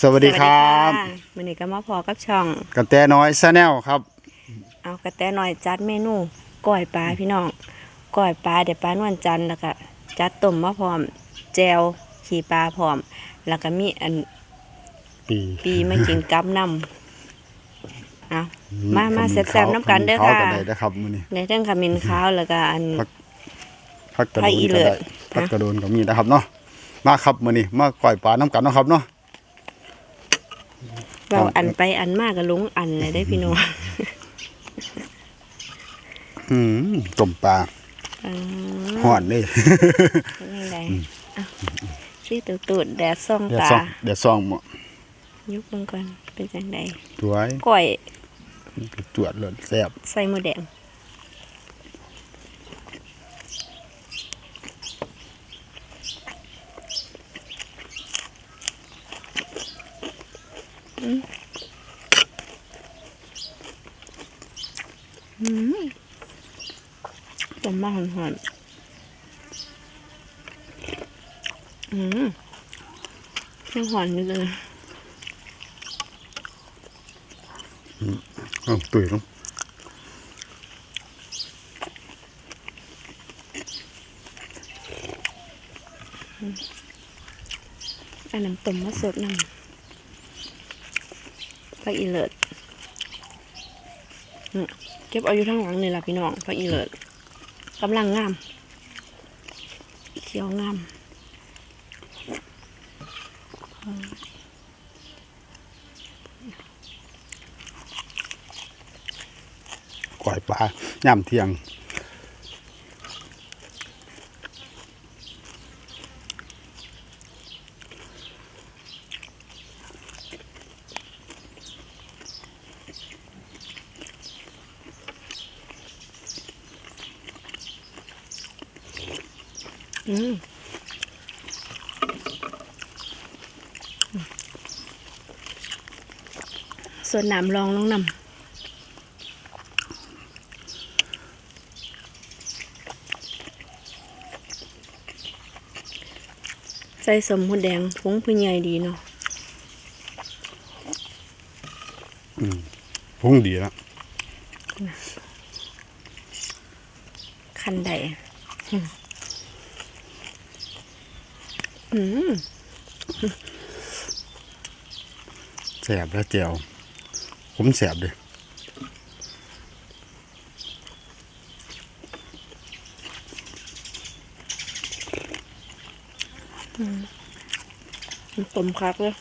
สวัสดีครับสวัสดีค่ะมื้อนี้ก็มาพอกับช่องกระแตน้อยซาแนลครับ เอากระแตหน่อยจัดเมนูก้อยปลาพี่น้องก้อยปลาเดี๋ยวปลานวลจันทร์แล้วก็จัดต้มมาพร้อม แจวขี่ปลาพร้อม แล้วก็มีอันปีปีมากินกับน้ำเอามามาแซ่บๆน้ำกันเด้อค่ะขมิ้นขาวกันได้นะครับมื้อนี้ในเรื่องขมิ้นขาวแล้วก็อันผักกระผักโดอีนเลิก็ศได้ผักกระโดนก็มีนะครับเนาะมาครับมื้อนี้มาก่อยปลาน้ำกันเนาะครับเนาะ เราอันไปอันมากกับลุงอันเลยได้อพี่น้องอืมต้มปลาอืมห่อนเลยเป็นยังไงอะชี้ตูดตูดๆแดดส่องเดี๋ยวตาซองเดี๋ยวซองหมดยุบลงก่อนเป็นจังไดสวยก้อยจวดเลยแซ่บใส่หมูแดง อืมอืมต้มมาหอนๆอืมยังหอนอยู่เลยเอ้าตุ๋ยลงอันน้ำต้มมาสดน้ำ ผักอีเลิศเก็บเอาอยู่ทั้งหลังนี่ล่ะพี่น้องผักอีเลิศกำลังงาม เขียวงามก่อยปลาย่ำเที่ยง ส่วนน้ำรองลงน้ำใส่สมหูแดงผงผู้ใหญ่ดีเนาะพุ่งดีแล้วคันใดอืมอืม แสบแล้วแจ่วผมแซ่บเลยมันต้มคักเลย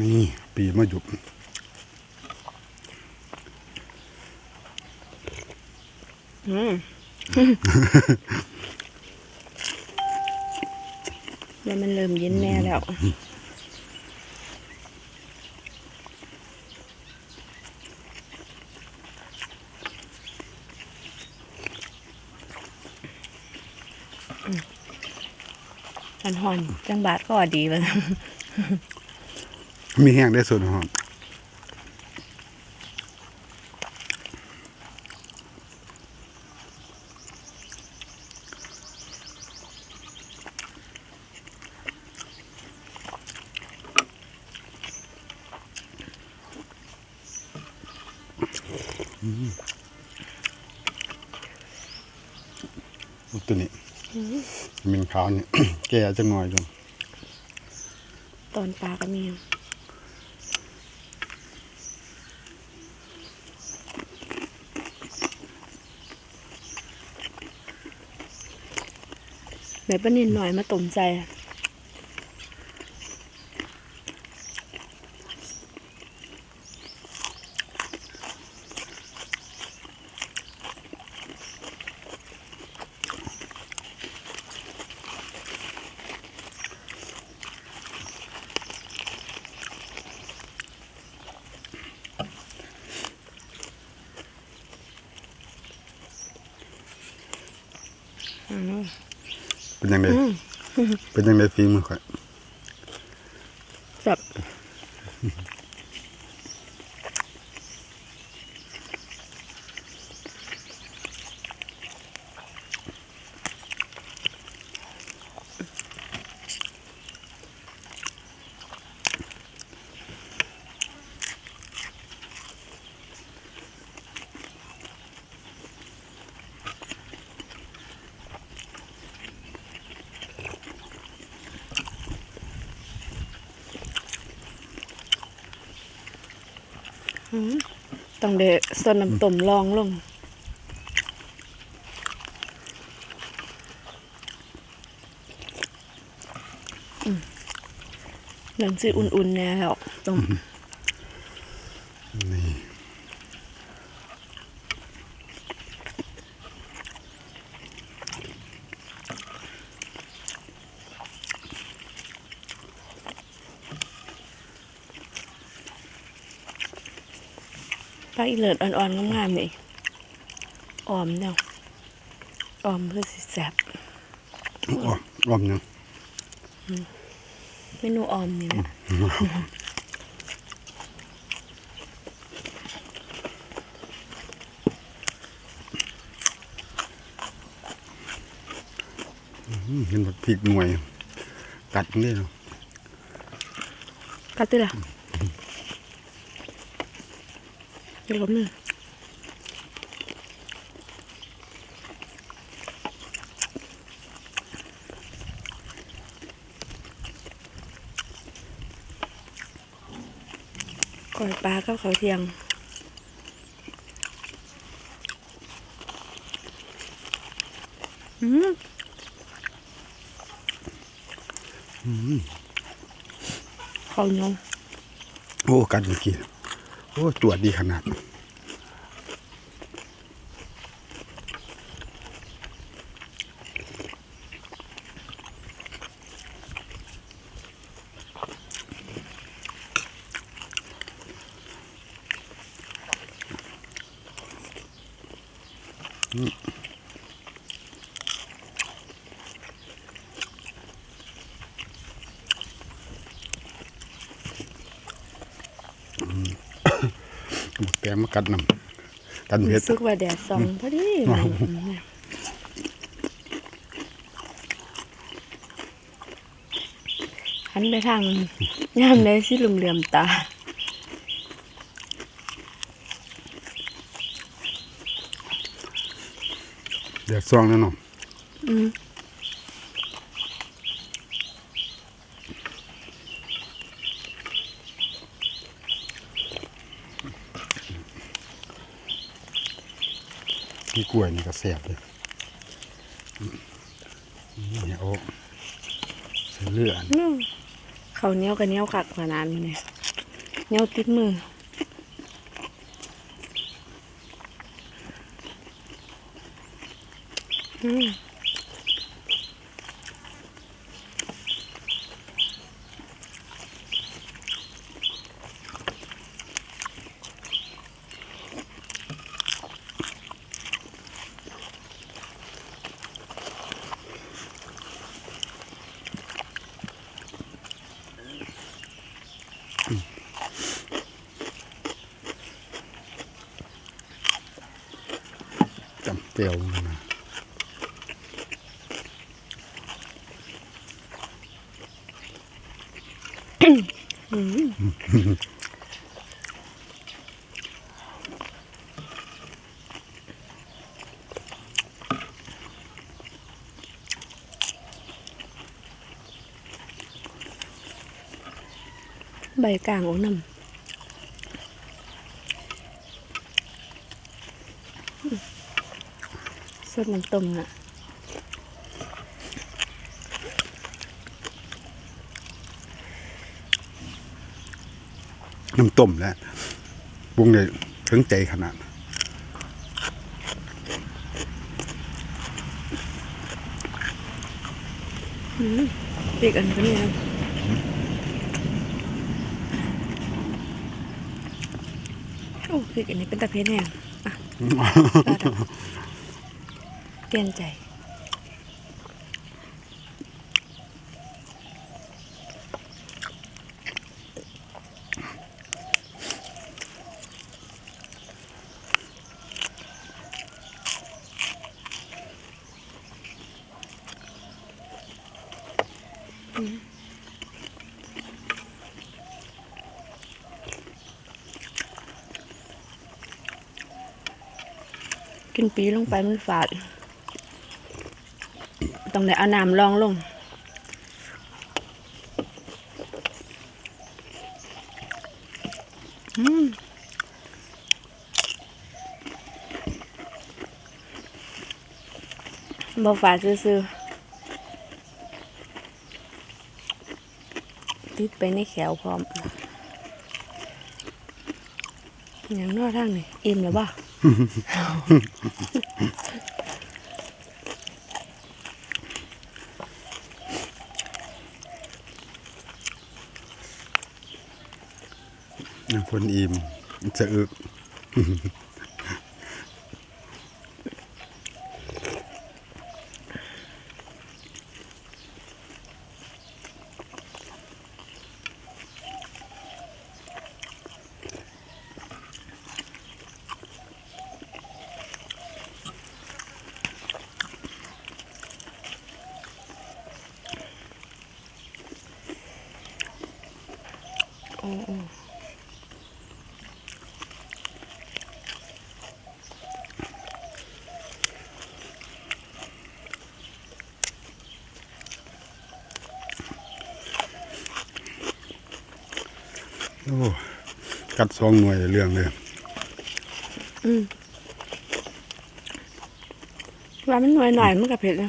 นี่ปีมาหยุบอืมแล้วมันเริ่มเย็นแน่แล้วอันหอนจังบาทก็ว่าดีเลย มีแห้งได้ส่วนหอมอุยตัวนี้มินขาวเนี่ยแก่จังหน่อยจังตอนปลาก็มี ไหนป้านินหน่อยมาต้มใจ เป็นยังไงอืมเป็นยังไงฝีมือข่อย แบบ ต้องเดะส่วนน้ำต้มลองลงหมือนสิอุ่นๆแน่แล้วต้ม ปลาอีเลิศอ่อนๆงามๆนี่ออมเนาะออมเพื่อสิแซ่บอ้ออ้อมยังเมนูออมนี่แหละอืมเห็นแบบพริกหน่วย กัดนี่เนาะกัดติล่ะ เดี๋ยวผมนึงก่อยปลากับเขาวเทียงอืมเขาเหนียวโอ้กัดเมื่อกี้ โอ้ตรวจดีขนาด แกมากัดนำกันเผ็ดรู้สึกว่าแดดส่องพอดีว้าวหันไปทางยามได้สิเหลื่อมๆตาเดือดซองแล้วเนาะอืม กล้วยนี่ก็แสบเลยเนี่ยโอ้ใส่เลือดเขาเนี้ยวกับเนี้ยวคักขนาดมันเนี่ยเนี้ยวติดมืออืม จำเจียวมันนะ ใบกลางโอ้น้ำอืมส ดน้ำต้มอะน้ำต้มแล้วปรุงเลยถึงใจขนาดปีกอันนี้ก็มีนะโอ้ปีกอันนี้เป็นตะเพียนแห้งอะ ปลี่ยนใจกินปีลงไปมันฝาด ต้องได้เอาน้ำรองลงอืมบ่ฝาดซื่อๆติดไปในแขวพร้อมอย่างนอกทางนี่อิ่มแล้วบ่ คนอิ่มจะอึกโอ้ โอ้โอ้กัดสองหน่วยเรื่องเลยอืมว่ามันหน่อยหน่อยมันกับเผ็ดนะ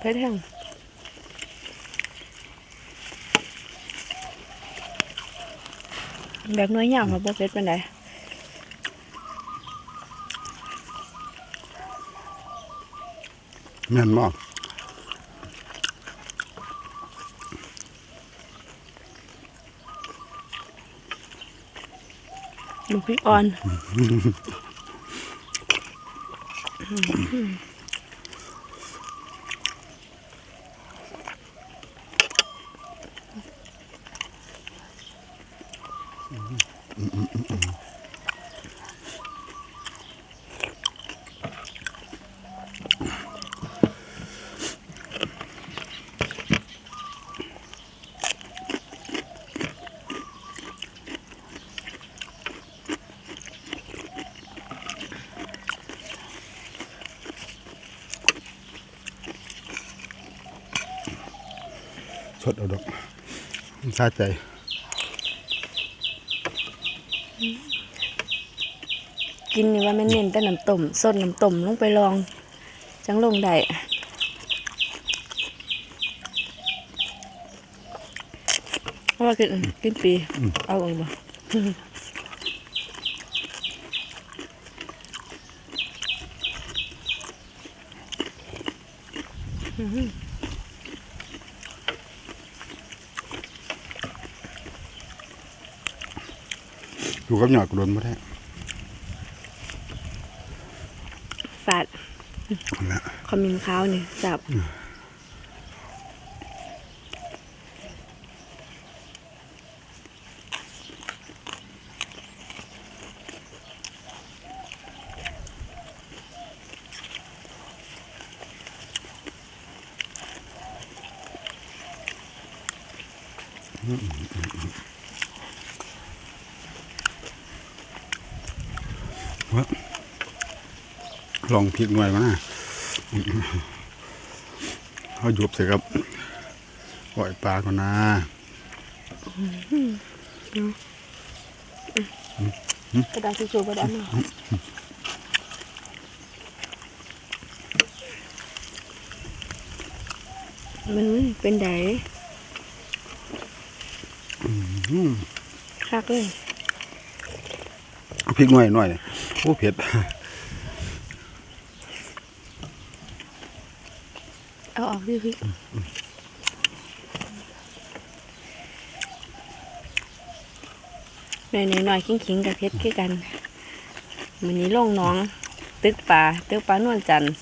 เผ็ดแห้งแบบน้อยยาวค่ะบ่เผ็ดปานใดแม่นมาก ลูกพริกอ่อน ส ดเอาดอกซาใจกินนี่ว่าแม่เน้นแต่น้ำต้มสดน้ำต้มลงไปลอง จังลงได้เพราะว่ากินกินปีเอาเองบ่อ ยู่กับหยอดกระโดนมาได้ฝาดนั่นแหละขมิ้นขาวนี่จับ ล องพริกหน่วยมานะเอาหยุบใส่กับปล่อยปลาก่อนนะกระดาษทิชชู่กระดาษมามันเป็นไดคักเลยพริกหน่วยหน่อยโอ้เผ็ด เอาออกดิพี่หน่อยหน่อยหน่อยขิงขิงๆกับเพชรคือกันมือนี้ลงหน้อง ตึกป่าตึกป่านวลจันทร์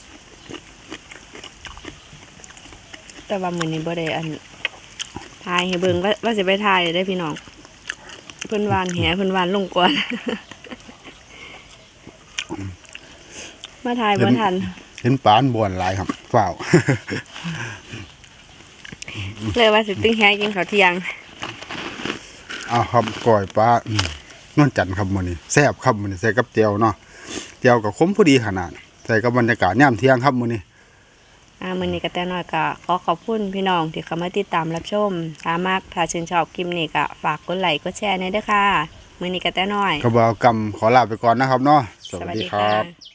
แต่ว่ามือนี้บ่ได้อันทายให้เบิ่งว่าว่าสิไปทายได้พี่น้อง เพิ่นวานแหเพิ่นวานลงก่อนมาทายบ่ทัน เห็นปลาอันบวนหลายครับเปล่าเลยว่าสิตึงแหกินข้าวเที่ยงเอาครับก่อยปลาอืมนวลจันทร์ครับมื้อนี้แซ่บครับมื้อนี้ใส่กับเจียวเนาะเจียวกับขมพอดีขนาดใส่กับบรรยากาศยามเที่ยงครับมื้อนี้อ่ามื้อนี้ก็แต่น้อยก็ขอขอบคุณพี่น้องที่เข้ามาติดตามรับชมถ้ามากถ้าชื่นชอบคลิปนี้ก็ฝากกดไลค์กดแชร์หน่อยเด้อค่ะมื้อนี้ก็แต่น้อยก็บ่เอากำขอลาไปก่อนนะครับเนาะสวัสดีครับะ